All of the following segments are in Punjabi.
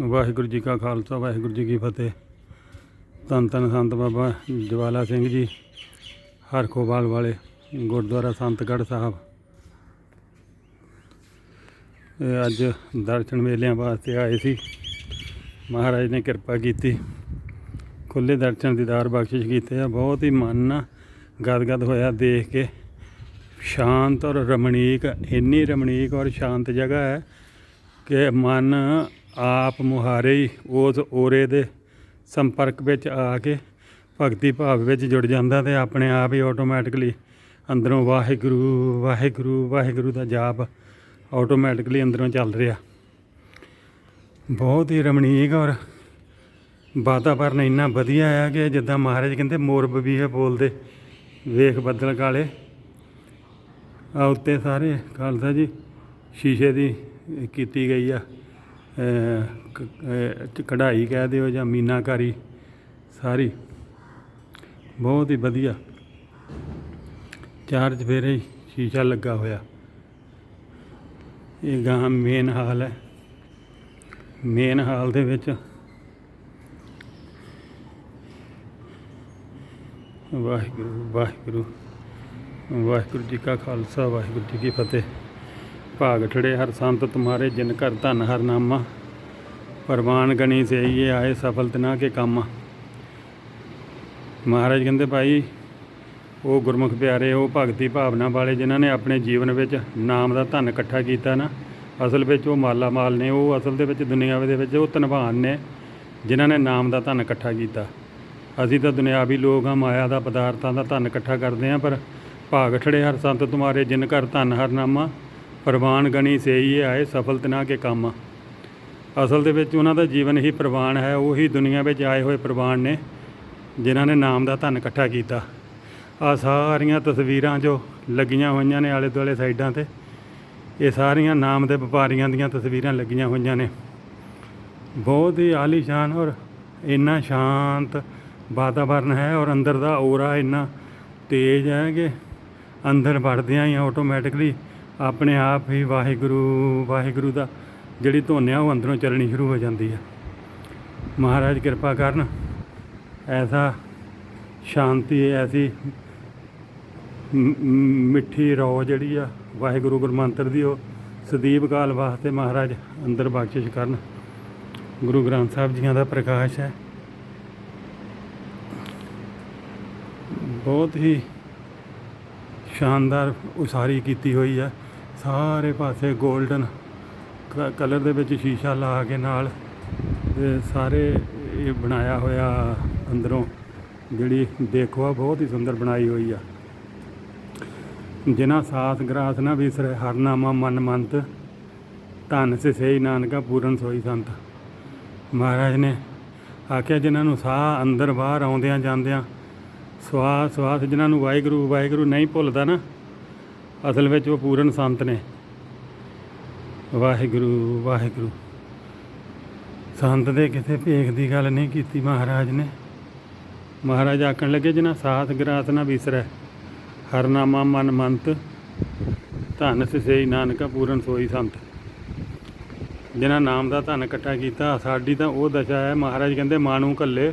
ਵਾਹਿਗੁਰੂ ਜੀ ਕਾ ਖਾਲਸਾ, ਵਾਹਿਗੁਰੂ ਜੀ ਕੀ ਫਤਿਹ। ਧੰਨ ਧੰਨ ਸੰਤ ਬਾਬਾ ਜਵਾਲਾ ਸਿੰਘ ਜੀ, ਹਰਖੋਵਾਲ ਵਾਲੇ, ਗੁਰਦੁਆਰਾ ਸੰਤਗੜ੍ਹ ਸਾਹਿਬ। ਇਹ ਅੱਜ ਦਰਸ਼ਨ ਮੇਲਿਆਂ ਵਾਸਤੇ ਆਏ ਸੀ। ਮਹਾਰਾਜ ਨੇ ਕਿਰਪਾ ਕੀਤੀ। ਖੁੱਲੇ ਦਰਸ਼ਨ ਦੀਦਾਰ ਬਖਸ਼ਿਸ਼ ਕੀਤੇ ਆ। ਬਹੁਤ ਹੀ ਮਨ ਨਾ ਗਦਗਦ ਹੋਇਆ ਦੇਖ ਕੇ। ਸ਼ਾਂਤ ਔਰ ਰਮਣੀਕ, ਇੰਨੀ ਰਮਣੀਕ ਔਰ ਸ਼ਾਂਤ ਜਗ੍ਹਾ ਹੈ ਕਿ ਮਨ ਆਪ ਮੁਹਾਰੇ ਹੀ ਉਸ ਓਰੇ ਦੇ ਸੰਪਰਕ ਵਿੱਚ ਆ ਕੇ ਭਗਤੀ ਭਾਵ ਵਿੱਚ ਜੁੜ ਜਾਂਦਾ ਤੇ ਆਪਣੇ ਆਪ ਹੀ ਆਟੋਮੈਟਿਕਲੀ ਅੰਦਰੋਂ ਵਾਹਿਗੁਰੂ ਵਾਹਿਗੁਰੂ ਵਾਹਿਗੁਰੂ ਦਾ ਜਾਪ ਆਟੋਮੈਟਿਕਲੀ ਅੰਦਰੋਂ ਚੱਲ ਰਿਹਾ। ਬਹੁਤ ਹੀ ਰਮਣੀਕ ਔਰ ਵਾਤਾਵਰਨ ਇੰਨਾ ਵਧੀਆ ਆ ਕਿ ਜਿੱਦਾਂ ਮਹਾਰਾਜ ਕਹਿੰਦੇ ਮੋਰ ਬਬੀਹੇ ਬੋਲਦੇ ਵੇਖ ਬੱਦਲ ਕਾਲੇ। ਆ ਉੱਤੇ ਸਾਰੇ ਖਾਲਸਾ ਜੀ ਸ਼ੀਸ਼ੇ ਦੀ ਕੀਤੀ ਗਈ ਆ। ਕਢਾਈ ਕਹਿ ਦਿਓ ਜਾਂ ਮੀਨਾਕਾਰੀ, ਸਾਰੀ। ਬਹੁਤ ਹੀ ਵਧੀਆ। ਚਾਰ ਚਫੇਰੇ ਸ਼ੀਸ਼ਾ ਲੱਗਾ ਹੋਇਆ। ਇਹ ਗਾਂ ਮੇਨ ਹਾਲ ਹੈ। ਮੇਨ ਹਾਲ ਦੇ ਵਿੱਚ ਵਾਹਿਗੁਰੂ ਵਾਹਿਗੁਰੂ ਵਾਹਿਗੁਰੂ ਜੀ ਕਾ ਖਾਲਸਾ, ਵਾਹਿਗੁਰੂ ਜੀ ਕੀ ਫਤਿਹ। ਭਾਗ ਠੜੇ ਹਰ ਸੰਤ ਤੁਮਾਰੇ, ਜਿਨ ਘਰ ਧਨ ਹਰ ਨਾਮਾ। ਪਰਵਾਨ ਗਣੀ ਸਈਏ, ਆਏ ਸਫਲ ਤਨਾ ਕੇ ਕੰਮ। ਮਹਾਰਾਜ ਕਹਿੰਦੇ, ਭਾਈ, ਉਹ ਗੁਰਮੁਖ ਪਿਆਰੇ, ਉਹ ਭਗਤੀ ਭਾਵਨਾ ਵਾਲੇ, ਜਿਨ੍ਹਾਂ ਨੇ ਆਪਣੇ ਜੀਵਨ ਵਿੱਚ ਨਾਮ ਦਾ ਧਨ ਇਕੱਠਾ ਕੀਤਾ ਨਾ, ਅਸਲ ਵਿੱਚ ਉਹ ਮਾਲਾ ਮਾਲ ਨੇ, ਉਹ ਅਸਲ ਦੇ ਵਿੱਚ ਦੁਨੀਆ ਦੇ ਵਿੱਚ ਉਹ ਧਨਵਾਨ ਨੇ, ਜਿਨ੍ਹਾਂ ਨੇ ਨਾਮ ਦਾ ਧਨ ਇਕੱਠਾ ਕੀਤਾ। ਅਸੀਂ ਤਾਂ ਦੁਨਿਆਵੀ ਲੋਕ ਹਾਂ, ਮਾਇਆ ਦਾ, ਪਦਾਰਥਾਂ ਦਾ ਧਨ ਇਕੱਠਾ ਕਰਦੇ ਹਾਂ, ਪਰ ਭਾਗ ਠੜੇ ਹਰ ਸੰਤ ਤੁਮਾਰੇ, ਜਿਨ ਘਰ ਧਨ ਹਰ ਨਾਮਾ ਪ੍ਰਵਾਨ ਗਣੀ ਸਹੀ ਆਏ ਸਫਲ ਤਨਾ ਕੇ ਕੰਮ। ਅਸਲ ਦੇ ਵਿੱਚ ਉਹਨਾਂ ਦਾ ਜੀਵਨ ਹੀ ਪ੍ਰਵਾਨ ਹੈ, ਉਹੀ ਦੁਨੀਆ ਵਿੱਚ ਆਏ ਹੋਏ ਪ੍ਰਵਾਨ ਨੇ, ਜਿਨ੍ਹਾਂ ਨੇ ਨਾਮ ਦਾ ਧਨ ਇਕੱਠਾ ਕੀਤਾ। ਆ ਸਾਰੀਆਂ ਤਸਵੀਰਾਂ ਜੋ ਲੱਗੀਆਂ ਹੋਈਆਂ ਨੇ ਆਲੇ ਦੁਆਲੇ ਸਾਈਡਾਂ ਤੇ, ਇਹ ਸਾਰੀਆਂ ਨਾਮ ਦੇ ਵਪਾਰੀਆਂ ਦੀਆਂ ਤਸਵੀਰਾਂ ਲੱਗੀਆਂ ਹੋਈਆਂ ਨੇ। ਬਹੁਤ ਹੀ ਆਲੀਸ਼ਾਨ ਔਰ ਇੰਨਾ ਸ਼ਾਂਤ ਵਾਤਾਵਰਨ ਹੈ ਔਰ ਅੰਦਰ ਦਾ ਔਰਾ ਇੰਨਾ ਤੇਜ਼ ਹੈ ਕਿ ਅੰਦਰ ਵੜਦਿਆਂ ਹੀ ਆਟੋਮੈਟਿਕਲੀ ਆਪਣੇ ਆਪ ਹੀ ਵਾਹਿਗੁਰੂ ਵਾਹਿਗੁਰੂ ਦਾ ਜਿਹੜੀ ਧੁਨ ਆ ਉਹ ਅੰਦਰੋਂ ਚੱਲਣੀ ਸ਼ੁਰੂ ਹੋ ਜਾਂਦੀ ਹੈ ਮਹਾਰਾਜ ਕਿਰਪਾ ਕਰਨ, ਐਸਾ ਸ਼ਾਂਤੀ, ਐਸੀ ਮਿੱਠੀ ਰੋ ਜਿਹੜੀ ਆ ਵਾਹਿਗੁਰੂ ਗੁਰਮੰਤਰ ਦੀ, ਉਹ ਸਦੀਪ ਕਾਲ ਵਾਸਤੇ ਮਹਾਰਾਜ ਅੰਦਰ ਬਖਸ਼ਿਸ਼ ਕਰਨ। ਗੁਰੂ ਗ੍ਰੰਥ ਸਾਹਿਬ ਜੀਆਂ ਦਾ ਪ੍ਰਕਾਸ਼ ਹੈ। ਬਹੁਤ ਹੀ ਸ਼ਾਨਦਾਰ ਉਸਾਰੀ ਕੀਤੀ ਹੋਈ ਹੈ ਸਾਰੇ ਪਾਸੇ 골ਡਨ ਕਲਰ ਦੇ ਵਿੱਚ ਸ਼ੀਸ਼ਾ ਲਾ ਕੇ ਨਾਲ ਤੇ ਸਾਰੇ ਇਹ ਬਣਾਇਆ ਹੋਇਆ ਅੰਦਰੋਂ ਜਿਹੜੀ ਦੇਖੋ ਆ, ਬਹੁਤ ਹੀ ਸੁੰਦਰ ਬਣਾਈ ਹੋਈ ਆ। ਜਿਨ੍ਹਾਂ ਸਾਥ ਗਰਾਸ ਨਾ ਵਿਸਰੇ, ਹਰਨਾਮਾ ਮਨ ਮੰਤ, ਧੰਨ ਸੇ ਸਹੀ ਨਾਨਕਾ ਪੂਰਨ ਸੋਈ ਸੰਤ। ਮਹਾਰਾਜ ਨੇ ਆਖਿਆ, ਜਿਨ੍ਹਾਂ ਨੂੰ ਸਾਹ ਅੰਦਰ ਬਾਹਰ ਆਉਂਦਿਆਂ ਜਾਂਦਿਆਂ ਸਵਾਸ ਸਵਾਸ ਜਿਨ੍ਹਾਂ ਨੂੰ ਵਾਹਿਗੁਰੂ ਵਾਹਿਗੁਰੂ ਨਹੀਂ ਭੁੱਲਦਾ ਨਾ ਅਸਲ ਵਿੱਚ ਉਹ ਪੂਰਨ ਸੰਤ ਨੇ। ਵਾਹਿਗੁਰੂ ਵਾਹਿਗੁਰੂ। ਸੰਤ ਦੇ ਕਿਸੇ ਭੇਖ ਦੀ ਗੱਲ ਨਹੀਂ ਕੀਤੀ ਮਹਾਰਾਜ ਨੇ। ਮਹਾਰਾਜ ਆਖਣ ਲੱਗੇ, ਜਿਨ੍ਹਾਂ ਸਾਥ ਗਰਾਸ ਨਾ ਵਿਸਰੈ ਹਰਨਾਮਾ ਮਨ ਮੰਤ, ਧੰਨ ਸਿਸਈ ਨਾਨਕਾ ਪੂਰਨ ਸੋਈ ਸੰਤ। ਜਿਨ੍ਹਾਂ ਨਾਮ ਦਾ ਧਨ ਇਕੱਠਾ ਕੀਤਾ, ਸਾਡੀ ਤਾਂ ਉਹ ਦਸ਼ਾ ਹੈ। ਮਹਾਰਾਜ ਕਹਿੰਦੇ, ਮਾਣੂ ਕੱਲੇ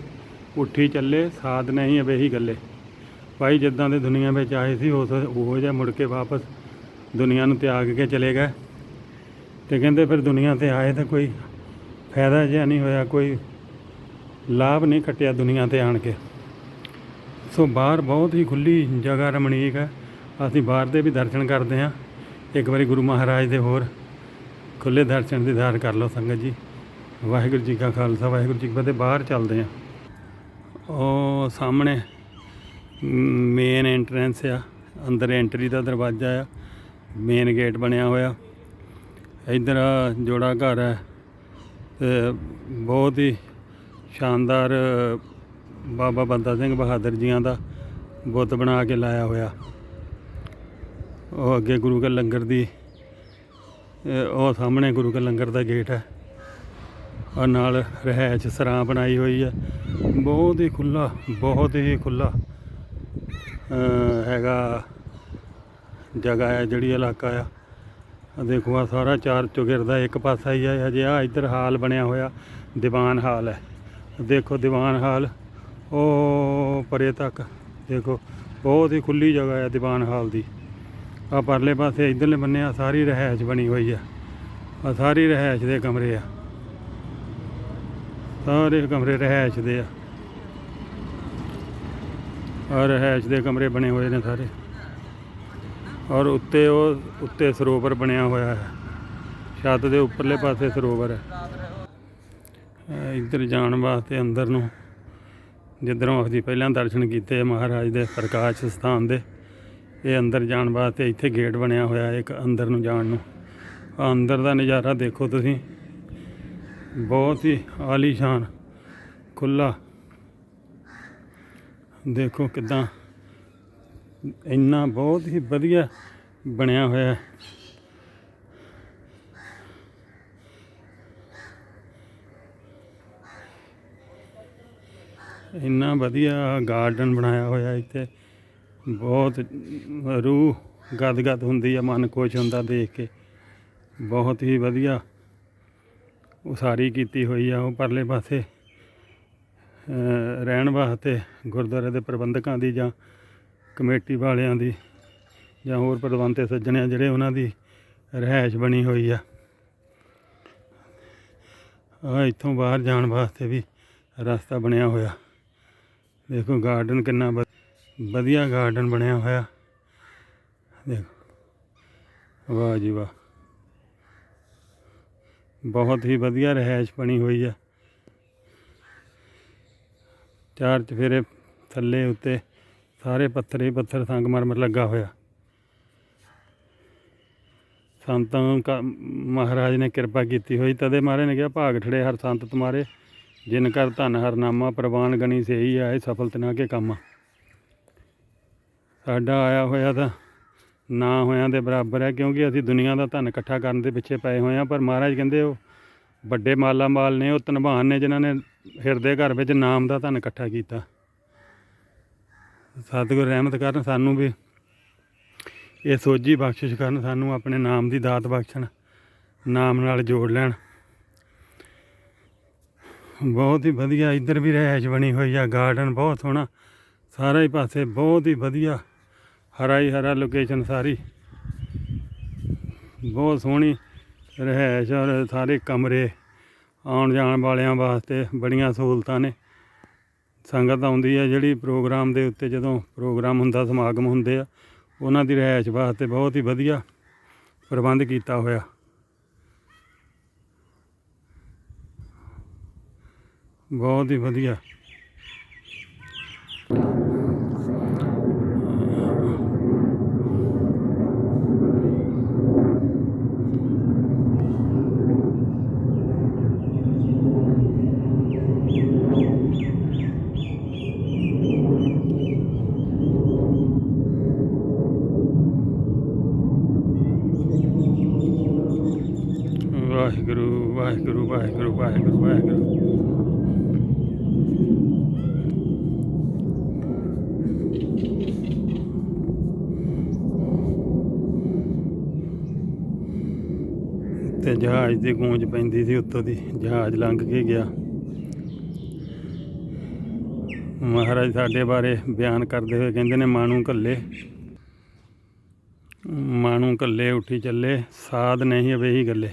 ਉੱਠੀ ਚੱਲੇ, ਸਾਧ ਨਹੀਂ ਅਵੇਹੀ ਗੱਲੇ। ਭਾਈ ਜਿੱਦਾਂ ਦੇ ਦੁਨੀਆ ਵਿੱਚ ਆਏ ਸੀ, ਉਸ ਉਹ ਜਿਹਾ ਮੁੜ ਕੇ ਵਾਪਸ ਦੁਨੀਆ ਨੂੰ ਤਿਆਗ ਕੇ ਚਲੇ ਗਏ। ਤੇ ਕਹਿੰਦੇ ਫਿਰ ਦੁਨੀਆ ਤੇ ਆਏ ਤਾਂ ਕੋਈ ਫਾਇਦਾ ਜਿਹਾ ਨਹੀਂ ਹੋਇਆ, ਕੋਈ ਲਾਭ ਨਹੀਂ ਖੱਟਿਆ ਦੁਨੀਆ ਤੇ ਆਣ ਕੇ। ਸੋ ਬਾਹਰ ਬਹੁਤ ਹੀ ਖੁੱਲੀ ਜਗ੍ਹਾ ਰਮਣੀਕ ਹੈ। ਅਸੀਂ ਬਾਹਰ ਦੇ ਵੀ ਦਰਸ਼ਨ ਕਰਦੇ ਹਾਂ। ਇੱਕ ਵਾਰੀ ਗੁਰੂ ਮਹਾਰਾਜ ਦੇ ਹੋਰ ਖੁੱਲੇ ਦਰਸ਼ਨ ਦੀਦਾਰ ਕਰ ਲਓ ਸੰਗਤ ਜੀ। ਵਾਹਿਗੁਰੂ ਜੀ ਕਾ ਖਾਲਸਾ, ਵਾਹਿਗੁਰੂ ਜੀ ਕੀ ਫਤਿਹ। ਬਾਹਰ ਚੱਲਦੇ ਹਾਂ। ਉਹ ਸਾਹਮਣੇ ਮੇਨ ਐਂਟਰੈਂਸ ਆ। ਅੰਦਰ ਐਂਟਰੀ ਦਾ ਦਰਵਾਜ਼ਾ ਆ। ਮੇਨ ਗੇਟ ਬਣਿਆ ਹੋਇਆ। ਇਧਰ ਜੋੜਾ ਘਰ ਹੈ ਤੇ ਬਹੁਤ ਹੀ ਸ਼ਾਨਦਾਰ ਬਾਬਾ ਬੰਦਾ ਸਿੰਘ ਬਹਾਦਰ ਜੀਆਂ ਦਾ ਬੁੱਤ ਬਣਾ ਕੇ ਲਾਇਆ ਹੋਇਆ। ਉਹ ਅੱਗੇ ਗੁਰੂ ਘਰ ਲੰਗਰ ਦੀ, ਉਹ ਸਾਹਮਣੇ ਗੁਰੂ ਘਰ ਲੰਗਰ ਦਾ ਗੇਟ ਹੈ ਔਰ ਨਾਲ ਰਹਿائش ਸਰਾਂ ਬਣਾਈ ਹੋਈ ਹੈ ਬਹੁਤ ਹੀ ਖੁੱਲਾ ਬਹੁਤ ਹੀ ਖੁੱਲਾ ਹੈਗਾ ਜਗ੍ਹਾ ਹੈ ਜਿਹੜੀ ਇਲਾਕਾ ਆ। ਦੇਖੋ ਆ ਸਾਰਾ ਚਾਰ ਚੁਗਿਰਦਾ ਇੱਕ ਪਾਸਾ ਹੀ ਆ, ਹਜੇ ਆ ਇੱਧਰ ਹਾਲ ਬਣਿਆ ਹੋਇਆ, ਦੀਵਾਨ ਹਾਲ ਹੈ। ਦੇਖੋ ਦੀਵਾਨ ਹਾਲ, ਉਹ ਪਰੇ ਤੱਕ ਦੇਖੋ, ਬਹੁਤ ਹੀ ਖੁੱਲੀ ਜਗ੍ਹਾ ਹੈ ਦੀਵਾਨ ਹਾਲ ਦੀ। ਆ ਪਰਲੇ ਪਾਸੇ ਇਧਰਲੇ ਬੰਨੇ ਆ ਸਾਰੀ ਰਹਿائش ਬਣੀ ਹੋਈ ਆ। ਆ ਸਾਰੀ ਰਹਿائش ਦੇ ਕਮਰੇ ਆ। ਸਾਰੇ ਕਮਰੇ ਰਹਿائش ਦੇ ਆ। ਔਰ ਰਹਿائش ਦੇ ਕਮਰੇ ਬਣੇ ਹੋਏ ਨੇ ਸਾਰੇ। ਔਰ ਉੱਤੇ ਉਹ, ਉੱਤੇ ਸਰੋਵਰ ਬਣਿਆ ਹੋਇਆ ਹੈ। ਛੱਤ ਦੇ ਉੱਪਰਲੇ ਪਾਸੇ ਸਰੋਵਰ ਹੈ। ਇੱਧਰ ਜਾਣ ਵਾਸਤੇ ਅੰਦਰ ਨੂੰ, ਜਿੱਧਰੋਂ ਅਸੀਂ ਪਹਿਲਾਂ ਦਰਸ਼ਨ ਕੀਤੇ ਮਹਾਰਾਜ ਦੇ ਪ੍ਰਕਾਸ਼ ਸਥਾਨ ਦੇ, ਇਹ ਅੰਦਰ ਜਾਣ ਵਾਸਤੇ ਇੱਥੇ ਗੇਟ ਬਣਿਆ ਹੋਇਆ ਹੈ ਇੱਕ ਅੰਦਰ ਨੂੰ ਜਾਣ ਨੂੰ। ਅੰਦਰ ਦਾ ਨਜ਼ਾਰਾ ਦੇਖੋ ਤੁਸੀਂ। ਬਹੁਤ ਹੀ ਆਲੀਸ਼ਾਨ ਖੁੱਲਾ ਦੇਖੋ ਕਿਦਾਂ ਇੰਨਾ ਬਹੁਤ ਹੀ ਵਧੀਆ ਬਣਿਆ ਹੋਇਆ ਹੈ। ਇੰਨਾ ਵਧੀਆ ਗਾਰਡਨ ਬਣਾਇਆ ਹੋਇਆ ਇੱਥੇ। ਬਹੁਤ ਰੂਹ ਗਦਗਦ ਹੁੰਦੀ ਆ, ਮਨ ਖੁਸ਼ ਹੁੰਦਾ ਦੇਖ ਕੇ। ਬਹੁਤ ਹੀ ਵਧੀਆ ਉਸਾਰੀ ਕੀਤੀ ਹੋਈ ਆ ਉਹ ਪਰਲੇ ਪਾਸੇ। ਰਹਿਣ ਵਾਸਤੇ ਗੁਰਦੁਆਰੇ ਦੇ ਪ੍ਰਬੰਧਕਾਂ ਦੀ ਜਾਂ ਕਮੇਟੀ ਵਾਲਿਆਂ ਦੀ ਜਾਂ ਹੋਰ ਪ੍ਰਬੰਧਤੇ ਸੱਜਣਿਆਂ ਜਿਹੜੇ ਉਹਨਾਂ ਦੀ ਰਹਿائش ਬਣੀ ਹੋਈ ਆ। ਆ ਇੱਥੋਂ ਬਾਹਰ ਜਾਣ ਵਾਸਤੇ ਵੀ ਰਸਤਾ ਬਣਿਆ ਹੋਇਆ। ਦੇਖੋ ਗਾਰਡਨ ਕਿੰਨਾ ਵਧੀਆ ਗਾਰਡਨ ਬਣਿਆ ਹੋਇਆ। ਦੇਖੋ। ਵਾਹ ਜੀ ਵਾਹ। ਬਹੁਤ ਹੀ ਵਧੀਆ ਰਹਿائش ਬਣੀ ਹੋਈ ਆ। ਚਾਰ ਚਫੇਰੇ ਥੱਲੇ ਉੱਤੇ ਸਾਰੇ ਪੱਥਰ ਹੀ ਪੱਥਰ ਸੰਗਮਰਮਰ ਲੱਗਾ ਹੋਇਆ। ਸੰਤਾਂ ਮਹਾਰਾਜ ਨੇ ਕਿਰਪਾ ਕੀਤੀ ਹੋਈ। ਤਦੇ ਮਹਾਰਾਜ ਨੇ ਕਿਹਾ, ਭਾਗ ਠੜੇ ਹਰ ਸੰਤ ਤੁਮਾਰੇ। ਜਿਨ ਕਰ ਧਨ ਹਰ ਨਾਮਾ ਪ੍ਰਵਾਨ ਗਣੀ ਸਹੀ ਆਏ ਸਫਲ ਤਨਾ ਕੇ ਕੰਮ ਸਾਡਾ ਆਇਆ ਹੋਇਆ ਤਾਂ ਨਾ ਹੋਇਆਂ ਦੇ ਬਰਾਬਰ ਹੈ, ਕਿਉਂਕਿ ਅਸੀਂ ਦੁਨੀਆ ਦਾ ਧਨ ਇਕੱਠਾ ਕਰਨ ਦੇ ਪਿੱਛੇ ਪਏ ਹੋਏ ਹਾਂ। ਪਰ ਮਹਾਰਾਜ ਕਹਿੰਦੇ, ਉਹ ਵੱਡੇ ਮਾਲਾ ਮਾਲ ਨੇ, ਉਹ ਧਨਵਾਨ ਨੇ, ਜਿਨ੍ਹਾਂ ਨੇ ਹਿਰਦੇ ਘਰ ਵਿੱਚ ਨਾਮ ਦਾ ਧਨ ਇਕੱਠਾ ਕੀਤਾ। ਸਤਿਗੁਰ ਰਹਿਮਤ ਕਰਨ ਸਾਨੂੰ ਵੀ ਇਹ ਸੋਝੀ ਬਖਸ਼ਿਸ਼ ਕਰਨ ਸਾਨੂੰ ਆਪਣੇ ਨਾਮ ਦੀ ਦਾਤ ਬਖਸ਼ਣ, ਨਾਮ ਨਾਲ ਜੋੜ ਲੈਣ। ਬਹੁਤ ਹੀ ਵਧੀਆ ਇੱਧਰ ਵੀ ਰਹਿائش ਬਣੀ ਹੋਈ ਆ ਗਾਰਡਨ ਬਹੁਤ ਸੋਹਣਾ, ਸਾਰੇ ਹੀ ਪਾਸੇ ਬਹੁਤ ਹੀ ਵਧੀਆ ਹਰਾ ਹੀ ਹਰਾ ਲੋਕੇਸ਼ਨ ਸਾਰੀ। ਬਹੁਤ ਸੋਹਣੀ ਰਹਿائش ਔਰ ਸਾਰੇ ਕਮਰੇ। ਆਉਣ ਜਾਣ ਵਾਲਿਆਂ ਵਾਸਤੇ ਬੜੀਆਂ ਸਹੂਲਤਾਂ ਨੇ। ਸੰਗਤ ਆਉਂਦੀ ਹੈ ਜਿਹੜੀ ਪ੍ਰੋਗਰਾਮ ਦੇ ਉੱਤੇ ਜਦੋਂ ਪ੍ਰੋਗਰਾਮ ਹੁੰਦਾ, ਸਮਾਗਮ ਹੁੰਦੇ ਆ, ਉਹਨਾਂ ਦੀ ਰਹਿائش ਵਾਸਤੇ ਬਹੁਤ ਹੀ ਵਧੀਆ ਪ੍ਰਬੰਧ ਕੀਤਾ ਹੋਇਆ। ਬਹੁਤ ਹੀ ਵਧੀਆ। ਵਾਹਿਗੁਰੂ ਵਾਹਿਗੁਰੂ ਵਾਹਿਗੁਰੂ ਵਾਹਿਗੁਰੂ ਵਾਹਿਗੁਰੂ। ਤੇ ਜਹਾਜ਼ ਦੀ ਗੂੰਜ ਪੈਂਦੀ ਸੀ ਉੱਤੋਂ ਦੀ, ਜਹਾਜ਼ ਲੰਘ ਕੇ ਗਿਆ। ਮਹਾਰਾਜ ਸਾਡੇ ਬਾਰੇ ਬਿਆਨ ਕਰਦੇ ਹੋਏ ਕਹਿੰਦੇ ਨੇ, ਮਾਣੂ ਕੱਲੇ ਮਾਣੂ ਕੱਲੇ ਉੱਠੀ ਚੱਲੇ, ਸਾਧ ਨਹੀਂ ਅਵੇਹੀ ਗੱਲੇ।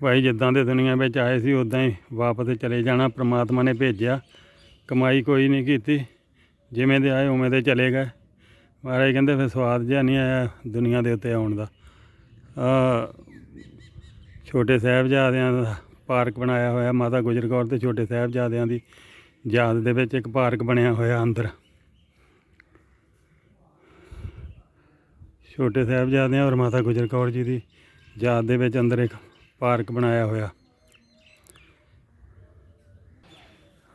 ਭਾਈ ਜਿੱਦਾਂ ਦੇ ਦੁਨੀਆ ਵਿੱਚ ਆਏ ਸੀ ਉਦਾਂ ਹੀ ਵਾਪਸ ਚਲੇ ਜਾਣਾ। ਪ੍ਰਮਾਤਮਾ ਨੇ ਭੇਜਿਆ, ਕਮਾਈ ਕੋਈ ਨਹੀਂ ਕੀਤੀ। ਜਿਵੇਂ ਦੇ ਆਏ, ਉਵੇਂ ਦੇ ਚਲੇ ਗਏ। ਮਹਾਰਾਜ ਕਹਿੰਦੇ, ਫਿਰ ਸਵਾਦ ਜਿਹਾ ਨਹੀਂ ਆਇਆ ਦੁਨੀਆ ਦੇ ਉੱਤੇ ਆਉਣ ਦਾ। ਆ, ਛੋਟੇ ਸਾਹਿਬਜ਼ਾਦਿਆਂ ਦਾ ਪਾਰਕ ਬਣਾਇਆ ਹੋਇਆ, ਮਾਤਾ ਗੁਜਰ ਕੌਰ ਤੇ ਛੋਟੇ ਸਾਹਿਬਜ਼ਾਦਿਆਂ ਦੀ ਯਾਦ ਦੇ ਵਿੱਚ ਇੱਕ ਪਾਰਕ ਬਣਿਆ ਹੋਇਆ ਅੰਦਰ। ਛੋਟੇ ਸਾਹਿਬਜ਼ਾਦਿਆਂ ਔਰ ਮਾਤਾ ਗੁਜਰ ਕੌਰ ਜੀ ਦੀ ਯਾਦ ਦੇ ਵਿੱਚ ਅੰਦਰ ਇੱਕ ਪਾਰਕ ਬਣਾਇਆ ਹੋਇਆ।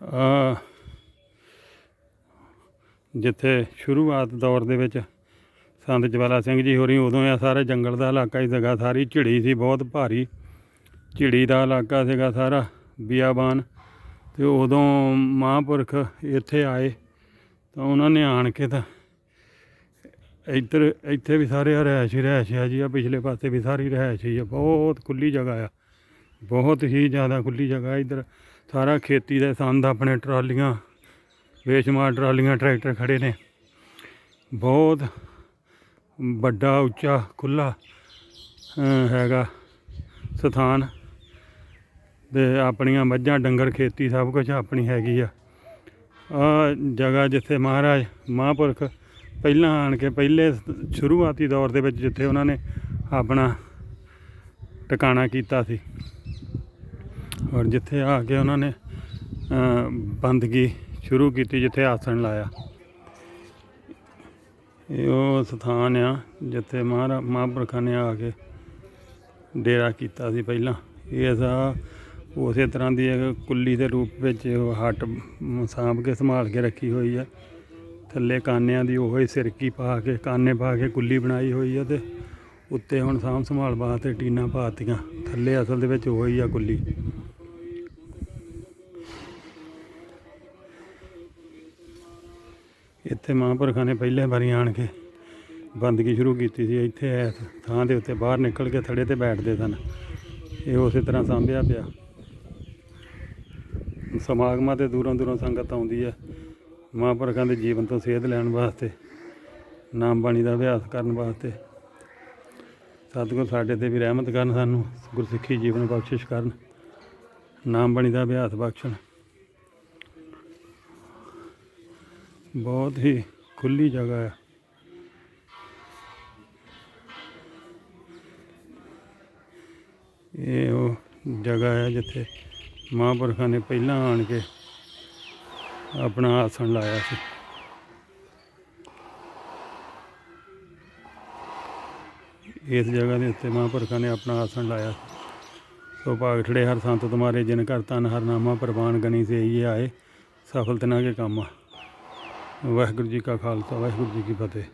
ਆ, ਜਿੱਥੇ ਸ਼ੁਰੂਆਤ ਦੌਰ ਦੇ ਵਿੱਚ ਸੰਤ ਜਵਾਲਾ ਸਿੰਘ ਜੀ ਹੋਰੀ, ਉਦੋਂ ਆ ਸਾਰੇ ਜੰਗਲ ਦਾ ਇਲਾਕਾ ਹੀ ਸੀਗਾ। ਸਾਰੀ ਝਿੜੀ ਸੀ, ਬਹੁਤ ਭਾਰੀ ਝਿੜੀ ਦਾ ਇਲਾਕਾ ਸੀਗਾ ਸਾਰਾ, ਬਿਆਬਾਨ। ਤੇ ਉਦੋਂ ਮਹਾਂਪੁਰਖ ਇੱਥੇ ਆਏ ਤਾਂ ਉਹਨਾਂ ਨੇ ਆਣ ਕੇ ਤਾਂ ਇੱਧਰ, ਇੱਥੇ ਵੀ ਸਾਰੇ ਰਿਹਾਇਸ਼ ਹੀ ਰਿਹਾਇਸ਼ ਹੈ ਜੀ ਆ ਪਿਛਲੇ ਪਾਸੇ ਵੀ ਸਾਰੀ ਰਿਹਾਇਸ਼ ਹੀ ਆ ਬਹੁਤ ਖੁੱਲੀ ਜਗ੍ਹਾ ਆ। ਬਹੁਤ ਹੀ ਜ਼ਿਆਦਾ ਖੁੱਲੀ ਜਗ੍ਹਾ ਇੱਧਰ। ਸਾਰਾ ਖੇਤੀ ਦੇ ਸੰਦ ਆਪਣੇ ਟਰਾਲੀਆਂ ਬੇਸ਼ੁਮਾਰ ਟਰਾਲੀਆਂ ਟਰੈਕਟਰ ਖੜੇ ਨੇ। ਬਹੁਤ ਵੱਡਾ, ਉੱਚਾ ਖੁੱਲਾ ਹੈਗਾ ਸਥਾਨ ਤੇ ਆਪਣੀਆਂ ਮੱਝਾਂ, ਡੰਗਰ, ਖੇਤੀ ਸਭ ਕੁਝ ਆਪਣੀ ਹੈਗੀ ਆ। ਆ ਜਗ੍ਹਾ ਜਿੱਥੇ ਮਹਾਰਾਜ, ਮਹਾਂਪੁਰਖ ਪਹਿਲਾਂ ਆਣ ਕੇ ਪਹਿਲੇ ਸ਼ੁਰੂਆਤੀ ਦੌਰ ਦੇ ਵਿੱਚ ਜਿੱਥੇ ਉਹਨਾਂ ਨੇ ਆਪਣਾ ਟਿਕਾਣਾ ਕੀਤਾ ਸੀ। ਔਰ ਜਿੱਥੇ ਆ ਕੇ ਉਹਨਾਂ ਨੇ ਬੰਦਗੀ ਸ਼ੁਰੂ ਕੀਤੀ ਜਿੱਥੇ ਆਸਣ ਲਾਇਆ। ਇਹ ਉਹ ਸਥਾਨ ਆ ਜਿੱਥੇ ਮਹਾਰਾ, ਮਹਾਂਪੁਰਖਾਂ ਨੇ ਆ ਕੇ ਡੇਰਾ ਕੀਤਾ ਸੀ ਪਹਿਲਾਂ। ਇਹ ਸਾ ਉਸੇ ਤਰ੍ਹਾਂ ਦੀ ਕੁੱਲੀ ਦੇ ਰੂਪ ਵਿੱਚ ਉਹ ਹੱਟ ਸਾਂਭ ਕੇ ਸੰਭਾਲ ਕੇ ਰੱਖੀ ਹੋਈ ਆ। ਥੱਲੇ ਕਾਨਿਆਂ ਦੀ ਉਹ ਹੀ ਸਿਰਕੀ ਪਾ ਕੇ, ਕਾਨੇ ਪਾ ਕੇ ਕੁੱਲੀ ਬਣਾਈ ਹੋਈ ਆ ਤੇ ਉੱਤੇ ਹੁਣ ਸਾਂਭ ਸੰਭਾਲ ਵਾਸਤੇ ਟੀਨਾਂ ਪਾਤੀਆਂ ਥੱਲੇ ਅਸਲ ਦੇ ਵਿੱਚ ਉਹ ਹੀ ਆ ਕੁੱਲੀ। ਇੱਥੇ ਮਹਾਂਪੁਰਖਾਂ ਨੇ ਪਹਿਲੇ ਵਾਰੀ ਆਣ ਕੇ ਬੰਦਗੀ ਸ਼ੁਰੂ ਕੀਤੀ ਸੀ, ਇੱਥੇ ਇਸ ਥਾਂ ਦੇ ਉੱਤੇ ਬਾਹਰ ਨਿਕਲ ਕੇ ਥੜੇ ਤੇ ਬੈਠਦੇ ਸਨ। ਇਹ ਉਸੇ ਤਰ੍ਹਾਂ ਸਾਂਭਿਆ ਪਿਆ। ਸਮਾਗਮਾਂ ਤੇ ਦੂਰੋਂ ਦੂਰੋਂ ਸੰਗਤ ਆਉਂਦੀ ਹੈ ਮਹਾਂਪੁਰਖਾਂ ਦੇ ਜੀਵਨ ਤੋਂ ਸੇਧ ਲੈਣ ਵਾਸਤੇ, ਨਾਮ ਬਾਣੀ ਦਾ ਅਭਿਆਸ ਕਰਨ ਵਾਸਤੇ। ਸਤਿਗੁਰ ਸਾਡੇ ਤੇ ਵੀ ਰਹਿਮਤ ਕਰਨ ਸਾਨੂੰ ਗੁਰਸਿੱਖੀ ਜੀਵਨ ਬਖਸ਼ਿਸ਼ ਕਰਨ। ਨਾਮ ਬਾਣੀ ਦਾ ਅਭਿਆਸ ਬਖਸ਼ਣ। ਬਹੁਤ ਹੀ ਖੁੱਲੀ ਜਗ੍ਹਾ ਹੈ ਇਹ ਉਹ ਜਗ੍ਹਾ ਹੈ ਜਿੱਥੇ ਮਹਾਂਪੁਰਖਾਂ ਨੇ ਪਹਿਲਾਂ ਆਣ ਕੇ ਆਪਣਾ ਆਸਣ ਲਾਇਆ ਸੀ। ਇਸ ਜਗ੍ਹਾ ਦੇ ਉੱਤੇ ਮਹਾਂਪੁਰਖਾਂ ਨੇ ਆਪਣਾ ਆਸਣ ਲਾਇਆ ਸੋ। ਭਾਗ ਠੜੇ, ਹਰ ਸੰਤ ਤੁਮਾਰੇ ਜਿਨ ਕਰ ਤਨ, ਹਰ ਨਾਮਾ ਪ੍ਰਵਾਨ ਗਣੀ ਸੇ ਇਹ ਆਏ। ਸਫਲ ਤਨਾ ਕੇ ਕੰਮ ਵਾਹਿਗੁਰੂ ਜੀ ਕਾ ਖਾਲਸਾ, ਵਾਹਿਗੁਰੂ ਜੀ ਕੀ ਫਤਿਹ।